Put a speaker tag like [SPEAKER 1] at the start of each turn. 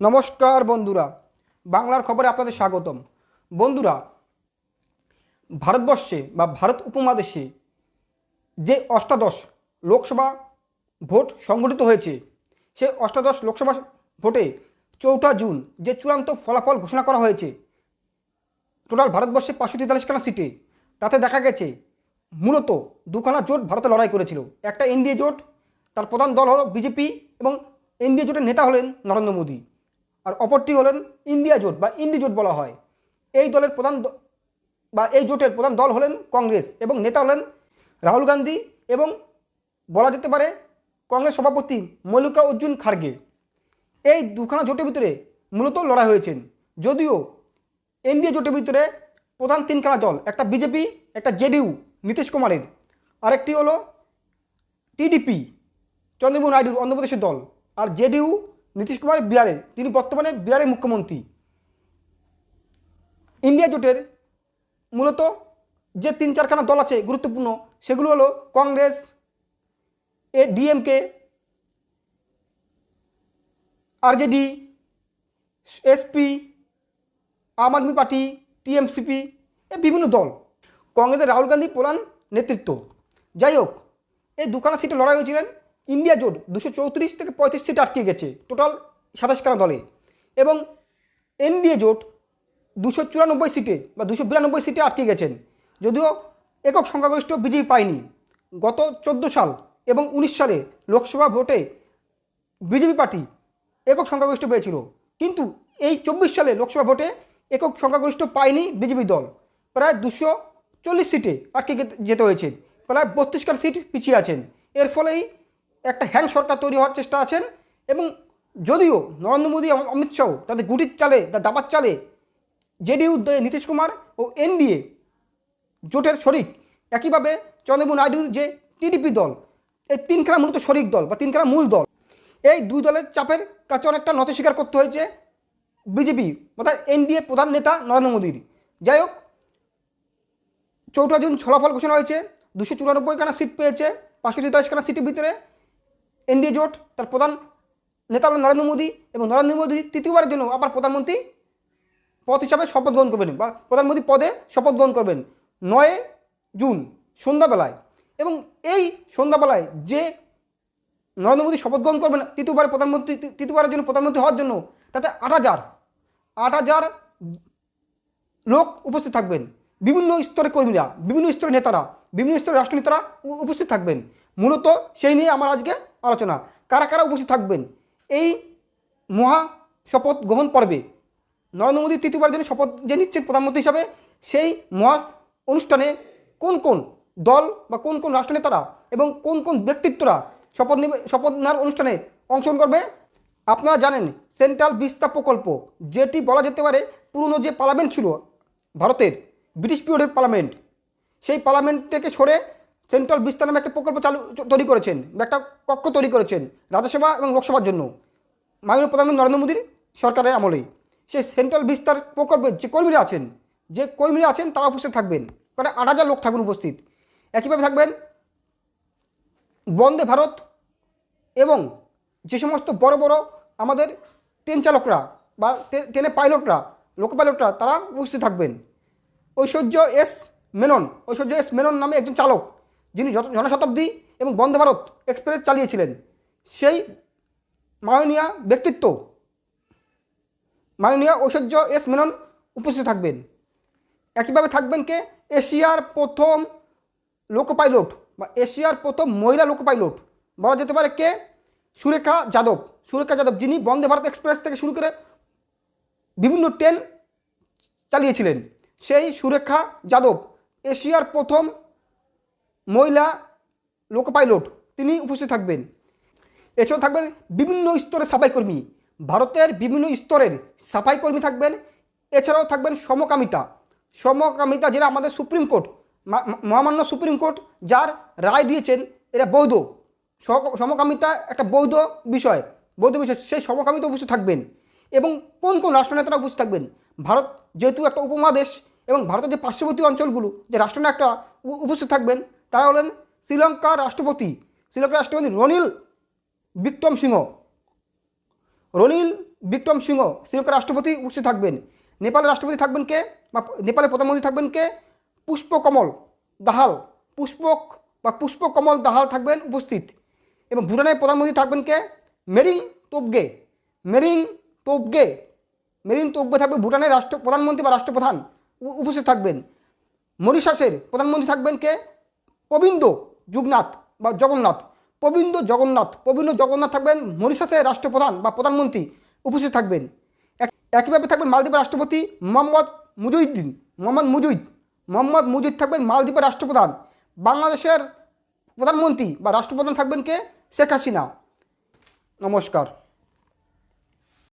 [SPEAKER 1] নমস্কার বন্ধুরা, বাংলার খবরে আপনাদের স্বাগতম। বন্ধুরা, ভারতবর্ষে বা ভারত উপমহাদেশে যে অষ্টাদশ লোকসভা ভোট সংগঠিত হয়েছে সেই অষ্টাদশ লোকসভা ভোটে চৌঠা জুন যে চূড়ান্ত ফলাফল ঘোষণা করা হয়েছে, টোটাল ভারতবর্ষে পাঁচশো তেতাল্লিশখানা সিটে, তাতে দেখা গেছে মূলত দুখানা জোট ভারতে লড়াই করেছিল। একটা এনডিএ জোট, তার প্রধান দল হলো বিজেপি এবং এনডিএ জোটের নেতা হলেন নরেন্দ্র মোদী। আর অপরটি হলেন ইন্ডিয়া জোট বা ইন্ডি জোট বলা হয়। এই দলের প্রধান বা এই জোটের প্রধান দল হলেন কংগ্রেস এবং নেতা হলেন রাহুল গান্ধী এবং বলা যেতে পারে কংগ্রেস সভাপতি মল্লিকা অর্জুন খার্গে। এই দুখানা জোটের ভিতরে মূলত লড়াই হয়েছেন। যদিও এনডিএ জোটের ভিতরে প্রধান তিনখানা দল, একটা বিজেপি, একটা জেডিইউ, নীতিশ কুমারের। আরেকটি হলো টিডিপি, চন্দ্রবাবু নাইডুর অন্ধ্রপ্রদেশের দল, আর জেডিইউ নীতিশ কুমার বিহারের তিনি বর্তমানে বিহারের মুখ্যমন্ত্রী। ইন্ডিয়া জোটের মূলত যে তিন চারখানা দল আছে গুরুত্বপূর্ণ, সেগুলো হলো কংগ্রেস, এ DMK RJD SP Aam Aadmi party TMCP এ বিভিন্ন দল। কংগ্রেসের রাহুল গান্ধী প্রধান নেতৃত্ব। যাই হোক, এই দুখানা সিটে লড়াই হয়েছিলেন। ইন্ডিয়া জোট দুশো চৌত্রিশ থেকে পঁয়ত্রিশ সিট আটকে গেছে টোটাল সাতাশখানা দলে। এবং এনডিএ জোট দুশো চুরানব্বই সিটে বা দুশো বিরানব্বই সিটে আটকে গেছেন, যদিও একক সংখ্যাগরিষ্ঠ বিজেপি পায়নি। গত চোদ্দ সাল এবং উনিশ সালে লোকসভা ভোটে বিজেপি পার্টি একক সংখ্যাগরিষ্ঠ পেয়েছিল, কিন্তু এই চব্বিশ সালে লোকসভা ভোটে একক সংখ্যাগরিষ্ঠ পায়নি বিজেপি দল। প্রায় দুশো চল্লিশ সিটে আটকে যেতে হয়েছে, প্রায় বত্রিশখান সিট পিছিয়ে আছেন। এর ফলেই একটা হ্যাং সরকার তৈরি হওয়ার চেষ্টা আছেন এবং যদিও নরেন্দ্র মোদী এবং অমিত শাহ তাদের গুটির চালে তা দাবার চালে জেডিইউ নীতিশ কুমার ও এনডিএ জোটের শরিক। একইভাবে চন্দ্রবাবু নাইডুর যে টিডিপি দল, এই তিনখানা মূলত শরিক দল বা তিনখানা মূল দল। এই দুই দলের চাপের কাছে অনেকটা নথি স্বীকার করতে হয়েছে বিজেপি অর্থাৎ এনডিএ প্রধান নেতা নরেন্দ্র মোদীর। যাই হোক, চৌঠা জুন ফলাফল ঘোষণা হয়েছে, দুশো চুরানব্বই খানা সিট পেয়েছে, পাঁচশো তেতাল্লিশ খানা সিটের ভিতরে। এনডিএ জোট, তার প্রধান নেতা হলেন নরেন্দ্র মোদী এবং নরেন্দ্র মোদী তৃতীয়বারের জন্য আবার প্রধানমন্ত্রী পদ হিসাবে শপথ গ্রহণ করবেন বা প্রধানমন্ত্রী পদে শপথ গ্রহণ করবেন নয় জুন, সন্ধ্যাবেলায়। এবং এই সন্ধ্যাবেলায় যে নরেন্দ্র মোদী শপথ গ্রহণ করবেন তৃতীয়বারের প্রধানমন্ত্রী তৃতীয়বারের জন্য প্রধানমন্ত্রী হওয়ার জন্য, তাতে আট হাজার আট হাজার লোক উপস্থিত থাকবেন। বিভিন্ন স্তরের কর্মীরা, বিভিন্ন স্তরের নেতারা, বিভিন্ন স্তরের রাষ্ট্রনেতারা উপ- উপস্থিত থাকবেন। মূলত সেই নিয়ে আমার আজকে আলোচনা। কারা কারা উপস্থিত থাকবেন? এই মহা শপথ গ্রহণ পর্বে নরেন্দ্র মোদী তৃতীয়বার জন্য শপথ যে নিচ্ছেন প্রধানমন্ত্রী হিসাবে, সেই মহা অনুষ্ঠানে কোন কোন দল বা কোন কোন রাষ্ট্রনেতারা এবং কোন কোন ব্যক্তিত্বরা শপথ নেবে, শপথ নেওয়ার অনুষ্ঠানে অংশগ্রহণ করবে? আপনারা জানেন, সেন্ট্রাল বিস্তার প্রকল্প, যেটি বলা যেতে পারে পুরনো যে পার্লামেন্ট ছিল ভারতের, ব্রিটিশ পিরিয়ডের পার্লামেন্ট, সেই পার্লামেন্ট থেকে সরে সেন্ট্রাল বিস্তার নামে একটা প্রকল্প চালু তৈরি করেছেন, একটা কক্ষ তৈরি করেছেন রাজ্যসভা এবং লোকসভার জন্য। মাননীয় প্রধানমন্ত্রী নরেন্দ্র মোদীর সরকারের আমলেই। সেই সেন্ট্রাল বিস্তার প্রকল্পের যে কর্মীরা আছেন, যে কর্মীরা আছেন তারা উপস্থিত থাকবেন। প্রায় আট হাজার লোক থাকবেন উপস্থিত। একইভাবে থাকবেন বন্দে ভারত এবং যে সমস্ত বড় বড় আমাদের ট্রেন চালকরা বা ট্রে- ট্রেনের পাইলটরা, লোক পাইলটরা, তারা উপস্থিত থাকবেন। ঐশ্বর্য এস মেনন, ঐশ্বর্য এস মেনন নামে একজন চালক যিনি জন- জনশতাব্দী এবং বন্দে ভারত এক্সপ্রেস চালিয়েছিলেন, সেই মাননীয় ব্যক্তিত্ব, মাননীয় ঐশ্বর্য এস মেনন উপস্থিত থাকবেন। একইভাবে থাকবেন কে? এশিয়ার প্রথম লোকো পাইলট বা এশিয়ার প্রথম মহিলা লোকো পাইলট বলা যেতে পারে কে? সুরেখা যাদব। সুরেখা যাদব যিনি বন্দে ভারত এক্সপ্রেস থেকে শুরু করে বিভিন্ন ট্রেন চালিয়েছিলেন, সেই সুরেখা যাদব এশিয়ার প্রথম মহিলা লোক পাইলট, তিনি উপস্থিত থাকবেন। এছাড়াও থাকবেন বিভিন্ন স্তরের সাফাই কর্মী ভারতের বিভিন্ন স্তরের সাফাই কর্মী থাকবেন। এছাড়াও থাকবেন সমকামিতা। সমকামিতা যেটা আমাদের সুপ্রিম কোর্ট মহামান্য সুপ্রিম কোর্ট যার রায় দিয়েছেন, এটা বৈধ। সমকামিতা একটা বৈধ বিষয় বৈধ বিষয়, সেই সমকামিতা উপস্থিত থাকবেন। এবং কোন কোন রাষ্ট্রনেতারা উপস্থিত থাকবেন? ভারত যেহেতু একটা উপমহাদেশ এবং ভারতের যে পার্শ্ববর্তী অঞ্চলগুলো, যে রাষ্ট্রনায়করা উপ- উপস্থিত থাকবেন তারা হলেন শ্রীলঙ্কার রাষ্ট্রপতি শ্রীলঙ্কার রাষ্ট্রপতি রনিল বিক্রম সিংহ রনিল বিক্রম সিংহ শ্রীলঙ্কার রাষ্ট্রপতি উপস্থিত থাকবেন। নেপালের রাষ্ট্রপতি থাকবেন কে বা নেপালের প্রধানমন্ত্রী থাকবেন কে? পুষ্পকমল দাহাল। পুষ্পক বা পুষ্পকমল দাহাল থাকবেন উপস্থিত। এবং ভুটানের প্রধানমন্ত্রী থাকবেন কে? মেরিং তোপগে। মেরিং তোপগে। মেরিন তোবগে থাকবে ভুটানের রাষ্ট্র, প্রধানমন্ত্রী বা রাষ্ট্রপ্রধান উপস্থিত থাকবেন। মরিশাসের প্রধানমন্ত্রী থাকবেন কে? প্রবীন্দ যুগনাথ বা জগন্নাথ। প্রবীন্দ জগন্নাথ প্রবীন্দ জগন্নাথ থাকবেন মরিশাসের রাষ্ট্রপ্রধান বা প্রধানমন্ত্রী উপস্থিত থাকবেন। এক- একইভাবে থাকবেন মালদ্বীপের রাষ্ট্রপতি মোহাম্মদ মুজহিদ্দিন, মোহাম্মদ মুজুইদ মোহাম্মদ মুজুইদ থাকবেন মালদ্বীপের রাষ্ট্রপ্রধান। বাংলাদেশের প্রধানমন্ত্রী বা রাষ্ট্রপ্রধান থাকবেন কে? শেখ হাসিনা। নমস্কার।